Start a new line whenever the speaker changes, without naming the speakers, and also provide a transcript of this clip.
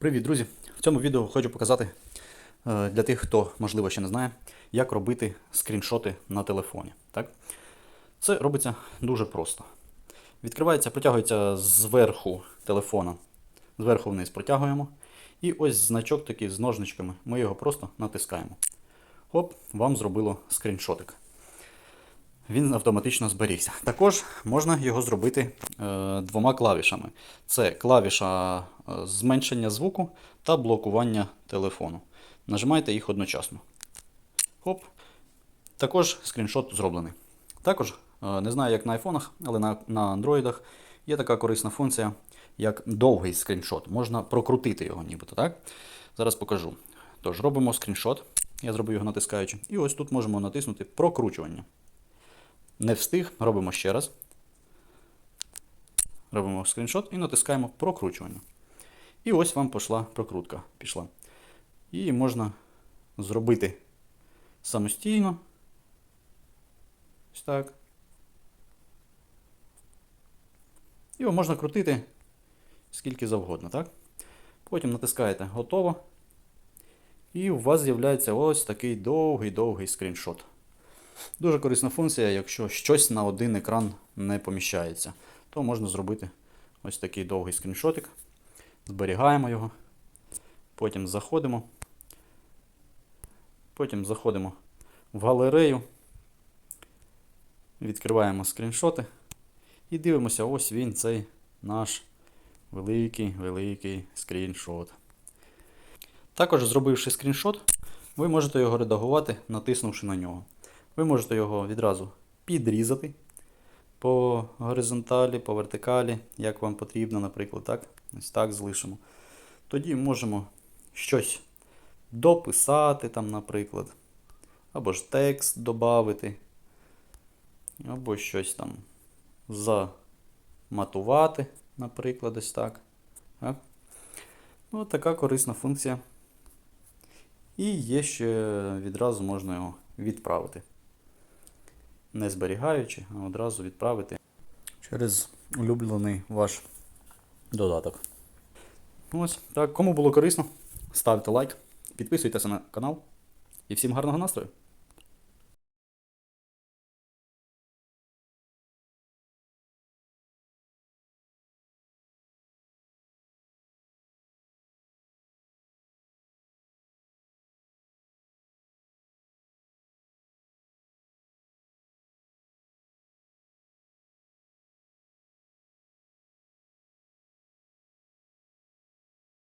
Привіт, друзі! В цьому відео хочу показати е, для тих, хто, можливо, ще не знає, як робити скріншоти на телефоні. Так? Це робиться дуже просто. Відкривається, протягується зверху телефона, зверху вниз протягуємо. І ось значок такий з ножничками. Ми його просто натискаємо. Оп, вам зробило скріншотик. Він автоматично зберігся. Також можна його зробити е, двома клавішами: це клавіша е, зменшення звуку та блокування телефону. Нажимайте їх одночасно. Хоп. Також скріншот зроблений. Також, е, не знаю, як на айфонах, але на, на андроїдах є така корисна функція, як довгий скріншот. Можна прокрутити його, нібито. так? Зараз покажу. Тож, робимо скріншот. Я зробив його натискаючи. І ось тут можемо натиснути прокручування. Не встиг, робимо ще раз. Робимо скріншот і натискаємо прокручування. І ось вам пішла прокрутка. Пішла. Її можна зробити самостійно. Ось так. Його можна крутити скільки завгодно, так? Потім натискаєте готово. І у вас з'являється ось такий довгий-довгий скріншот. Дуже корисна функція, якщо щось на один екран не поміщається, то можна зробити ось такий довгий скріншотик. Зберігаємо його. Потім заходимо. Потім заходимо в галерею. Відкриваємо скріншоти. І дивимося, ось він, цей наш великий-великий скріншот. Також, зробивши скріншот, ви можете його редагувати, натиснувши на нього. Ви можете його відразу підрізати по горизонталі, по вертикалі, як вам потрібно, наприклад, так? Ось так залишимо. Тоді можемо щось дописати, там, наприклад, або ж текст додати, або щось там заматувати, наприклад, ось так. так? Ну, така корисна функція. І є ще відразу можна його відправити. Не зберігаючи, а одразу відправити через улюблений ваш додаток. Ось так. Кому було корисно, ставте лайк, підписуйтеся на канал. І всім гарного настрою!